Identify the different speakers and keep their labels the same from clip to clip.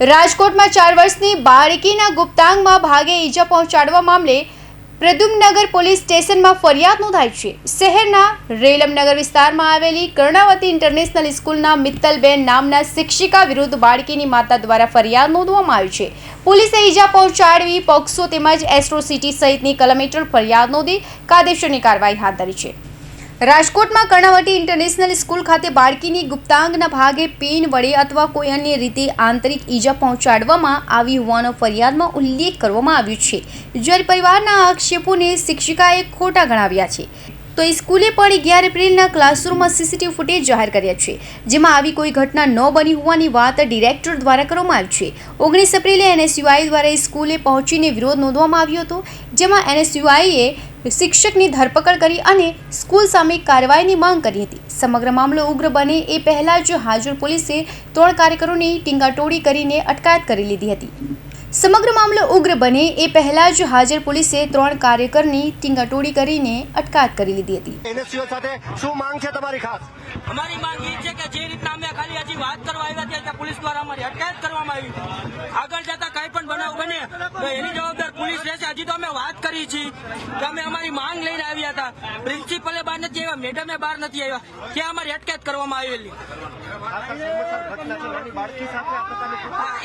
Speaker 1: રાજકોટમાં ચાર વર્ષની બાળકીના ગુપ્તાંગમાં ભાગે ઈજા પહોંચાડવા મામલે પ્રદુમનગર પોલીસ સ્ટેશનમાં ફરિયાદ નોંધાઈ છે. શહેરના રેલમનગર વિસ્તારમાં આવેલી કર્ણાવતી ઇન્ટરનેશનલ સ્કૂલના મિત્તલબેન નામના શિક્ષિકા વિરુદ્ધ બાળકીની માતા દ્વારા ફરિયાદ નોંધવામાં આવી છે. પોલીસે ઈજા પહોંચાડવી પોક્સો તેમજ એસ્ટ્રોસિટી સહિતની કલમ ફરિયાદ નોંધી કાયદેસરની કાર્યવાહી હાથ ધરી છે. રાજકોટમાં કર્ણાવટી ઇન્ટરનેશનલ સ્કૂલ ખાતે બાળકીની ગુપ્તાંગના ભાગે પેન વડે અથવા કોઈ અન્ય રીતે આંતરિક ઈજા પહોંચાડવામાં આવી હોવાનો ફરિયાદમાં ઉલ્લેખ કરવામાં આવ્યો છે. જ્યારે પરિવારના આક્ષેપોને શિક્ષિકાએ ખોટા ગણાવ્યા છે. તો સ્કૂલે પણ અગિયાર એપ્રિલના ક્લાસરૂમમાં સીસીટીવી ફૂટેજ જાહેર કર્યા છે. જેમાં આવી કોઈ ઘટના ન બની હોવાની વાત ડિરેક્ટર દ્વારા કરવામાં આવી છે. ઓગણીસ એપ્રિલે એનએસયુઆઈ દ્વારા સ્કૂલે પહોંચીને વિરોધ નોંધવામાં આવ્યો હતો, જેમાં એનએસયુઆઈએ શિક્ષકની ધરપકડ કરી અને સ્કૂલ સામે કાર્યવાહીની માંગ કરી હતી. સમગ્ર મામલો ઉગ્ર બને એ પહેલાં જ હાજર પોલીસે ત્રણ કાર્યકરોની ટીંગાટોળી કરીને અટકાયત કરી લીધી હતી. સમગ્ર મામલો ઉગ્ર બને એ પહેલા જ હાજર પોલીસે ત્રણ કાર્યકરની ટીંગાટોડી કરીને અટકાયત કરી લીધી હતી.
Speaker 2: એનએસસીઓ સાથે શું માંગ છે તમારી ખાસ?
Speaker 3: અમારી માંગ એ છે કે જે રીતના અમે ખાલી હજી વાત કરવા આવ્યા ત્યાં ત્યાં પોલીસ દ્વારા અમારી અટકાયત કરવામાં આવી. આગળ જતા કઈ પણ બનાવ બને તો એની જવાબદાર પોલીસ રહેશે હજી તો અમે કે અમે અમારી માંગ લઈને આવ્યા હતા. પ્રિન્સિપલે બહાર નથી આવ્યા, મેડમે બહાર નથી આવ્યા. ત્યાં અમારી અટકાયત કરવામાં આવેલી.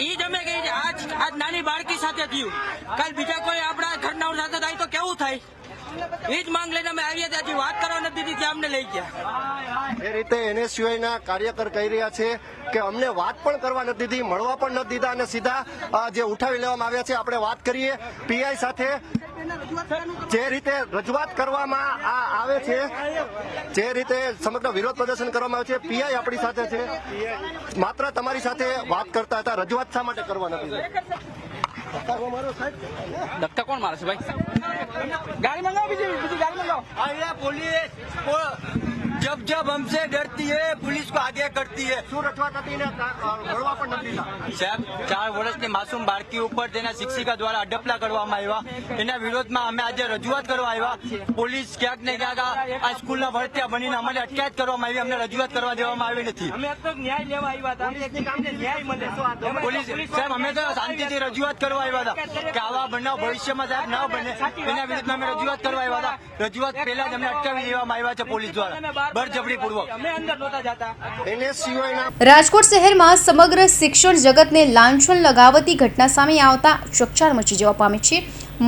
Speaker 3: એ જ અમે કહી આજ આજ નાની બાળકી સાથે થયું. કાલ બીજા કોઈ આપણા ઘરના સાથે થાય તો કેવું થાય? એ જ માંગ લઈને અમે આવ્યા ત્યાંથી વાત કરવા નથી દીધી અમને લઈ ગયા.
Speaker 2: એ રીતે એનએસયુઆઈ ના કાર્યકર કહી રહ્યા છે કે અમને વાત પણ કરવા નથી દીધી, મળવા પણ નથી દીધા અને સીધા જે ઉઠાવી લેવામાં આવ્યા છે, આપણે વાત કરીએ. પીઆઈ સાથે જે રીતે રજૂઆત કરવામાં આ આવે છે, જે રીતે સમગ્ર વિરોધ પ્રદર્શન કરવામાં આવે છે, પીઆઈ આપણી સાથે છે. માત્ર તમારી સાથે વાત કરતા હતા, રજૂઆત શા માટે કરવા નથી?
Speaker 3: ધક્કા કોણ મારે છે ભાઈ? ગાડી મંગાવો બીજી. जब जब हमसे डरती है पुलिस को आगे करती है
Speaker 2: શું રજૂઆત હતી ને કા- અ, મળવા પણ નથી દીધા
Speaker 3: સાહેબ ચાર વર્ષની માસૂમ બાળકી ઉપર તેના શિક્ષિકા દ્વારા અડપલા કરવામાં આવ્યા એના વિરોધમાં અમે આજે રજૂઆત કરવા આવ્યા પોલીસ ક્યાંક ને ક્યાંક આ- આ સ્કૂલના વર્ત્યા બનીને અમારે અટકાયત કરવામાં આવી અમને રજૂઆત કરવા દેવામાં આવી નથી
Speaker 4: અમે તો ન્યાય લેવા આવ્યા હતા અમને અમને ન્યાય મળે
Speaker 3: પોલીસ સાહેબ અમે તો શાંતિથી રજૂઆત કરવા આવ્યા હતા કે આવા બનાવ ભવિષ્યમાં સાહેબ ન બને એના વિરુદ્ધમાં અમે રજૂઆત કરવા આવ્યા હતા રજૂઆત પહેલા જ અમને અટકાવી દેવામાં આવ્યા છે પોલીસ દ્વારા બળજબરીપૂર્વક
Speaker 1: રાજકોટ શહેરમાં સમગ્ર શિક્ષણ જગતને લાંછન લગાવતી ઘટના સામે આવતા ચકચાર મચી જવા પામે છે.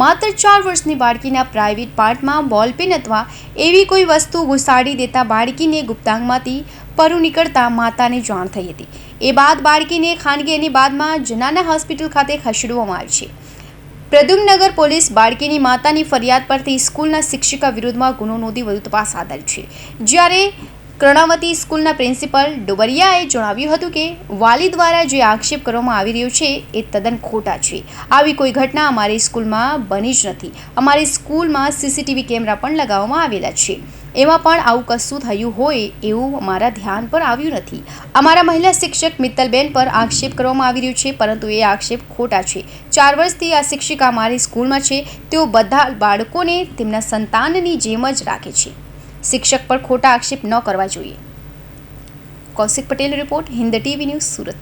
Speaker 1: માત્ર ચાર વર્ષની બાળકીના પ્રાઇવેટ પાર્ટમાં બોલપેન અથવા એવી કોઈ વસ્તુ ઘુસાડી દેતા બાળકીને ગુપ્તાંગમાંથી પરુ નીકળતા માતાને જાણ થઈ હતી. એ બાદ બાળકીને ખાનગી અને બાદમાં જનાના હોસ્પિટલ ખાતે ખસેડવામાં આવી છે. પ્રદ્યુમ્નગર પોલીસ બાળકીની માતાની ફરિયાદ પરથી સ્કૂલના શિક્ષિકા વિરુદ્ધમાં ગુનો નોંધી વધુ તપાસ હાથ ધરી છે. જ્યારે કર્ણાવતી સ્કૂલના પ્રિન્સિપલ ડોબરિયાએ જણાવ્યું હતું કે, વાલી દ્વારા જે આક્ષેપ કરવામાં આવી રહ્યો છે, એ તદ્દન ખોટા છે. આવી કોઈ ઘટના અમારી સ્કૂલમાં બની જ નથી. અમારી સ્કૂલમાં સીસીટીવી કેમેરા પણ લગાવવામાં આવેલા છે. એમાં પણ આવું કશું થયું હોય એવું અમારા ધ્યાન પર આવ્યું નથી. અમારા મહિલા શિક્ષક મિત્તલબેન પર આક્ષેપ કરવામાં આવી રહ્યો છે, પરંતુ એ આક્ષેપ ખોટા છે. ચાર વર્ષથી આ શિક્ષિકા અમારી સ્કૂલમાં છે. તેઓ બધા બાળકોને તેમના સંતાનની જેમ જ રાખે છે. શિક્ષક પર ખોટા આક્ષેપ ન કરવા જોઈએ. Kaushik Patel report, Hind TV news Surat.